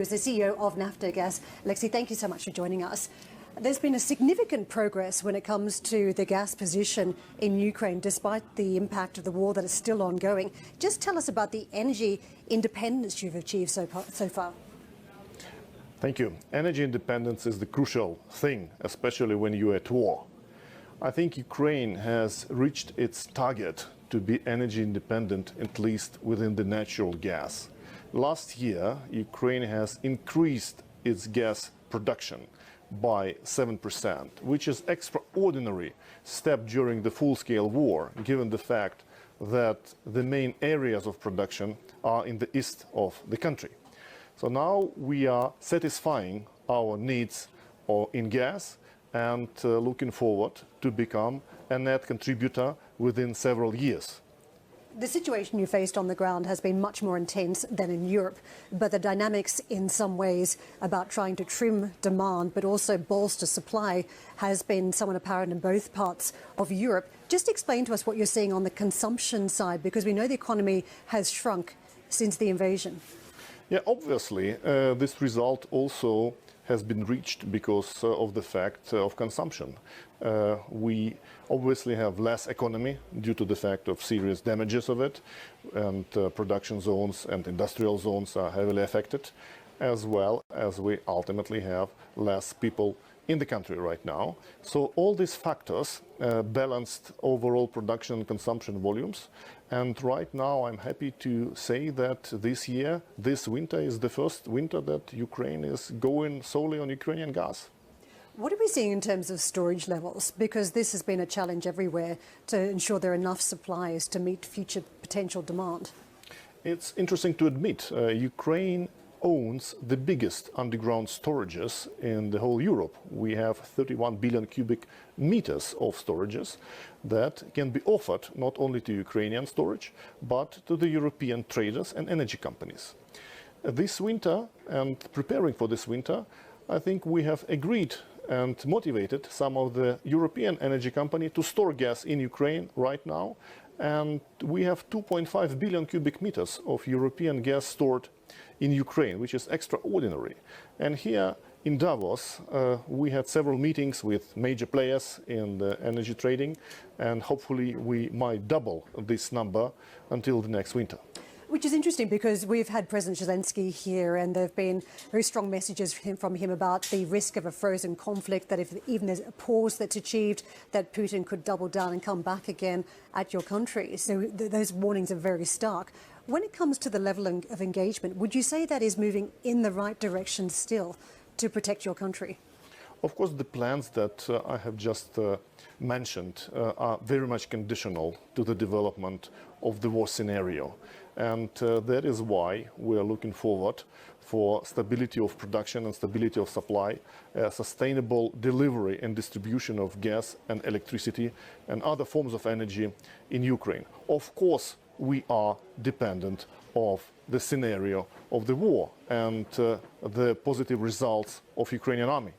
is the CEO of Naftogaz. Alexei, thank you so much for joining us. There's been a significant progress when it comes to the gas position in Ukraine, despite the impact of the war that is still ongoing. Just tell us about the energy independence you've achieved so. So far. Thank you. Energy independence is the crucial thing, especially when you're at war. I think Ukraine has reached its target to be energy independent, at least within the natural gas. Last year, Ukraine has increased its gas production by 7%, which is extraordinary step during the full-scale war, given the fact that the main areas of production are in the east of the country. So now we are satisfying our needs in gas and uh, looking forward to become a net contributor within several years. The situation you faced on the ground has been much more intense than in Europe, but the dynamics in some ways about trying to trim demand but also bolster supply has been somewhat apparent in both parts of Europe. Just explain to us what you're seeing on the consumption side, because we know the economy has shrunk since the invasion. Yeah, obviously, uh, this result also has been reached because uh, of the fact uh, of consumption. Uh, we obviously have less economy due to the fact of serious damages of it, and production zones and industrial zones are heavily affected, as well as we ultimately have less people in the country right now. So all these factors uh, balanced overall production and consumption volumes. And right now, I'm happy to say that this year, this winter is the first winter that Ukraine is going solely on Ukrainian gas. What are we seeing in terms of storage levels? Because this has been a challenge everywhere to ensure there are enough supplies to meet future potential demand. It's interesting to admit uh, Ukraine owns the biggest underground storages in the whole Europe. We have 31 billion cubic meters of storages that can be offered not only to Ukrainian storage, but to the European traders and energy companies. This winter, and preparing for this winter, I think we have agreed and motivated some of the European energy companies to store gas in Ukraine right now. And we have 2.5 billion cubic meters of European gas stored in Ukraine, which is extraordinary. And here in Davos, uh, we had several meetings with major players in the energy trading, and hopefully we might double this number until the next winter. Which is interesting because we've had President Zelensky here, and there have been very strong messages from him about the risk of a frozen conflict. That if even there's a pause that's achieved, that Putin could double down and come back again at your country. So th those warnings are very stark. When it comes to the level of engagement, would you say that is moving in the right direction still to protect your country? Of course, the plans that uh, I have just uh, mentioned uh, are very much conditional to the development of the war scenario. And uh, that is why we are looking forward for stability of production and stability of supply, uh, sustainable delivery and distribution of gas and electricity and other forms of energy in Ukraine. Of course, we are dependent of the scenario of the war and uh, the positive results of Ukrainian army.